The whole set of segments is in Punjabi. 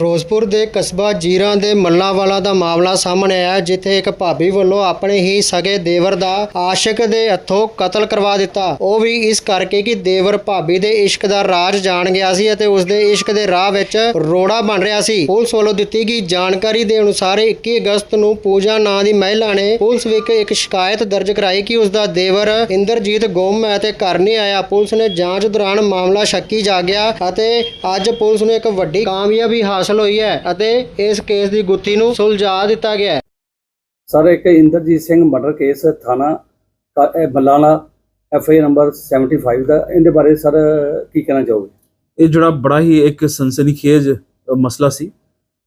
ਫਿਰੋਜ਼ਪੁਰ ਦੇ ਕਸਬਾ ਜੀਰਾ ਦੇ ਮੱਲਾਵਾਲਾ ਦਾ ਮਾਮਲਾ ਸਾਹਮਣੇ ਆਇਆ, ਜਿੱਥੇ ਇੱਕ ਭਾਬੀ ਵੱਲੋਂ ਆਪਣੇ ਹੀ ਸਗੇ ਦੇਵਰ ਦਾ ਆਸ਼ਿਕ ਦੇ ਹੱਥੋਂ ਕਤਲ ਕਰਵਾ ਦਿੱਤਾ। ਉਹ ਵੀ ਇਸ ਕਰਕੇ ਕਿ ਦੇਵਰ ਭਾਬੀ ਦੇ ਇਸ਼ਕ ਦਾ ਰਾਜ ਜਾਣ ਗਿਆ ਸੀ ਅਤੇ ਉਸ ਦੇ ਇਸ਼ਕ ਦੇ ਰਾਹ ਵਿੱਚ ਰੋੜਾ ਬਣ ਰਿਹਾ ਸੀ। ਪੁਲਿਸ ਵੱਲੋਂ ਦਿੱਤੀ ਗਈ ਜਾਣਕਾਰੀ ਦੇ ਅਨੁਸਾਰ 21 ਅਗਸਤ ਨੂੰ ਪੂਜਾ ਨਾਂ ਦੀ ਮਹਿਲਾ ਨੇ ਪੁਲਿਸ ਵਿਖੇ ਇੱਕ ਸ਼ਿਕਾਇਤ ਦਰਜ ਕਰਾਈ ਕਿ ਉਸ ਦਾ ਦੇਵਰ ਇੰਦਰਜੀਤ ਗੁੰਮ ਹੈ ਅਤੇ ਘਰ ਨਹੀਂ ਆਇਆ। ਪੁਲਿਸ ਨੇ ਜਾਂਚ ਦੌਰਾਨ ਮਾਮਲਾ ਸ਼ੱਕੀ ਜਾਗਿਆ ਅਤੇ ਅੱਜ ਪੁਲਿਸ ਨੂੰ ਇੱਕ ਵੱਡੀ ਕਾਮਯਾਬੀ ਹਾਸਲ ਹੋਈ ਹੈ ਅਤੇ ਇਸ ਕੇਸ ਦੀ ਗੁੱਥੀ ਨੂੰ ਸੁਲਝਾ ਦਿੱਤਾ ਗਿਆ ਹੈ। ਸਰ ਇੱਕ ਇੰਦਰਜੀਤ ਸਿੰਘ ਮਰਡਰ ਕੇਸ ਥਾਣਾ ਬਲਾਲਾ ਐਫ ਆਈ ਨੰਬਰ 75 ਦਾ ਇਹਦੇ ਬਾਰੇ ਸਰ ਕੀ ਕਹਿਣਾ ਚਾਹੋਗੇ? ਇਹ ਜਿਹੜਾ ਬੜਾ ਹੀ ਇੱਕ ਸਨਸਨੀਖੇਜ ਮਸਲਾ ਸੀ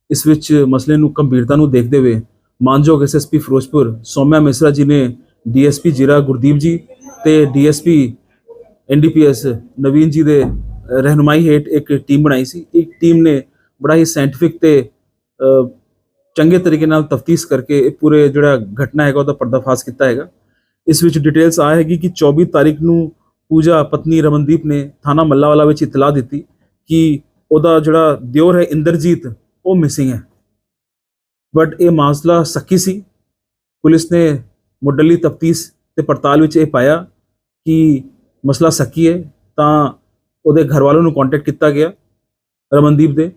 ਇਸ ਵਿੱਚ ਮਸਲੇ ਨੂੰ ਗੰਭੀਰਤਾ ਨੂੰ ਦੇਖਦੇ ਹੋਏ ਮਾਨਯੋਗ ਐਸਐਸਪੀ ਫਿਰੋਜ਼ਪੁਰ ਸੌਮਿਆ ਮਿਸਰਾ ਜੀ ਨੇ ਡੀਐਸਪੀ ਜੀਰਾ ਗੁਰਦੀਪ ਜੀ ਤੇ ਡੀਐਸਪੀ ਐਨਡੀਪੀਐਸ ਨਵੀਨ ਜੀ ਦੇ ਰਹਿਨੁਮਾਈ ਹੇਠ ਇੱਕ ਟੀਮ ਬਣਾਈ ਸੀ। ਇੱਕ ਟੀਮ ਨੇ ਬੜਾ ਹੀ ਸਾਇੰਟਿਫਿਕ ਤੇ ਚੰਗੇ ਤਰੀਕੇ ਨਾਲ ਤਫਤੀਸ਼ ਕਰਕੇ ਇਹ ਪੂਰੇ ਜਿਹੜਾ ਘਟਨਾ ਹੈਗਾ ਉਹਦਾ ਪਰਦਾਫਾਸ਼ ਕੀਤਾ ਹੈਗਾ। ਇਸ ਵਿੱਚ ਡਿਟੇਲਸ ਆ ਹੈਗੀ ਕਿ 24 ਤਾਰੀਖ ਨੂੰ ਪੂਜਾ ਪਤਨੀ ਰਮਨਦੀਪ ਨੇ ਥਾਣਾ ਮੱਲਾਵਾਲਾ ਵਿੱਚ ਇਤਲਾਹ ਦਿੱਤੀ ਕਿ ਉਹਦਾ ਜਿਹੜਾ ਦਿਓਰ ਹੈ ਇੰਦਰਜੀਤ, ਉਹ ਮਿਸਿੰਗ ਹੈ। ਬਟ ਇਹ ਮਾਮਲਾ ਸੱਕੀ ਸੀ। ਪੁਲਿਸ ਨੇ ਮੁੱਢਲੀ ਤਫਤੀਸ਼ ਤੇ ਪੜਤਾਲ ਵਿੱਚ ਇਹ ਪਾਇਆ ਕਿ ਮਸਲਾ ਸੱਕੀ ਹੈ, ਤਾਂ ਉਹਦੇ ਘਰ ਵਾਲਿਆਂ ਨੂੰ ਕੰਟੈਕਟ ਕੀਤਾ ਗਿਆ ਰਮਨਦੀਪ ਦੇ।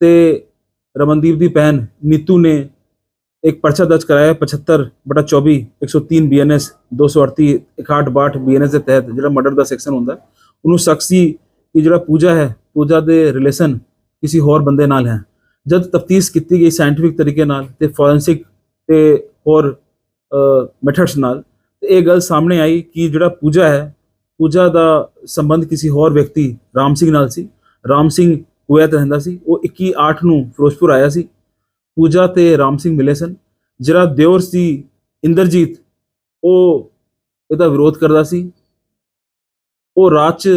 ਤੇ ਰਮਨਦੀਪ ਦੀ ਭੈਣ ਨੀਤੂ ਨੇ ਇੱਕ ਪਰਚਾ ਦਰਜ ਕਰਾਇਆ 75 ਬਟਾ 24 103 ਬੀਐਨਐਸ 238 6162 ਬੀਐਨਐਸ ਦੇ ਤਹਿਤ ਜਿਹੜਾ ਮਰਡਰ ਦਾ ਸੈਕਸ਼ਨ ਹੁੰਦਾ ਹੈ, ਉਹਨੂੰ ਸ਼ਖਸੀ ਕਿ ਜਿਹੜਾ ਪੂਜਾ ਹੈ ਪੂਜਾ ਦੇ ਰਿਲੇਸ਼ਨ ਕਿਸੇ ਹੋਰ ਬੰਦੇ ਨਾਲ ਹੈ। ਜਦ ਤਫਤੀਸ਼ ਕੀਤੀ ਗਈ ਸਾਇੰਟਿਫਿਕ ਤਰੀਕੇ ਨਾਲ ਤੇ ਫੋਰੈਂਸਿਕ ਤੇ ਹੋਰ ਮੈਥਡਸ ਨਾਲ ਤੇ ਇਹ ਗੱਲ ਸਾਹਮਣੇ ਆਈ ਕਿ ਜਿਹੜਾ ਪੂਜਾ ਹੈ ਪੂਜਾ ਦਾ ਸੰਬੰਧ ਕਿਸੇ ਹੋਰ ਵਿਅਕਤੀ ਰਾਮ ਸਿੰਘ ਨਾਲ ਸੀ। ਰਾਮ ਸਿੰਘ ਕੁਵੈਤ ਰਹਿੰਦਾ ਸੀ। ਉਹ 21 8 ਨੂੰ ਫਿਰੋਜ਼ਪੁਰ ਆਇਆ ਸੀ। ਪੂਜਾ ਤੇ ਰਾਮ ਸਿੰਘ ਮਿਲੇ ਸਨ। ਜਿਹੜਾ ਦਿਓਰ ਸੀ ਇੰਦਰਜੀਤ, ਉਹ ਇਹਦਾ ਵਿਰੋਧ ਕਰਦਾ ਸੀ। ਉਹ ਰਾਤ ਚ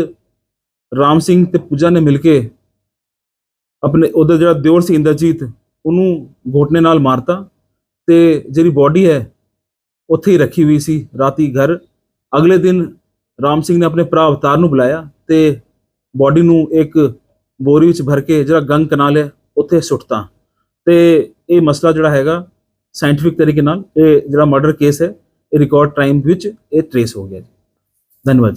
ਰਾਮ ਸਿੰਘ ਤੇ ਪੂਜਾ ਨੇ ਮਿਲ ਕੇ ਆਪਣੇ ਉਹਦਾ ਜਿਹੜਾ ਦਿਓਰ ਸੀ ਇੰਦਰਜੀਤ, ਉਹਨੂੰ ਘੋਟਨੇ ਨਾਲ ਮਾਰਤਾ ਤੇ ਜਿਹੜੀ ਬਾਡੀ ਹੈ, ਉੱਥੇ ਹੀ ਰੱਖੀ ਹੋਈ ਸੀ ਰਾਤੀ ਘਰ। ਅਗਲੇ ਦਿਨ ਰਾਮ ਸਿੰਘ ਨੇ ਆਪਣੇ ਭਰਾ ਅਵਤਾਰ ਨੂੰ ਬੁਲਾਇਆ ਤੇ ਬਾਡੀ ਨੂੰ ਇੱਕ ਬੋਰੀ ਵਿੱਚ ਭਰ ਕੇ ਜਿਹੜਾ ਗੰਗ ਕਨਾਲ ਹੈ, ਉੱਥੇ ਸੁੱਟਤਾ। ਤੇ ਇਹ ਮਸਲਾ ਜਿਹੜਾ ਹੈਗਾ ਸਾਇੰਟਿਫਿਕ ਤਰੀਕੇ ਨਾਲ ਇਹ ਜਿਹੜਾ ਮਰਡਰ ਕੇਸ ਹੈ, ਇਹ ਰਿਕਾਰਡ ਟਾਈਮ ਵਿੱਚ ਇਹ ਟ੍ਰੇਸ ਹੋ ਗਿਆ ਜੀ। ਧੰਨਵਾਦ ਜੀ।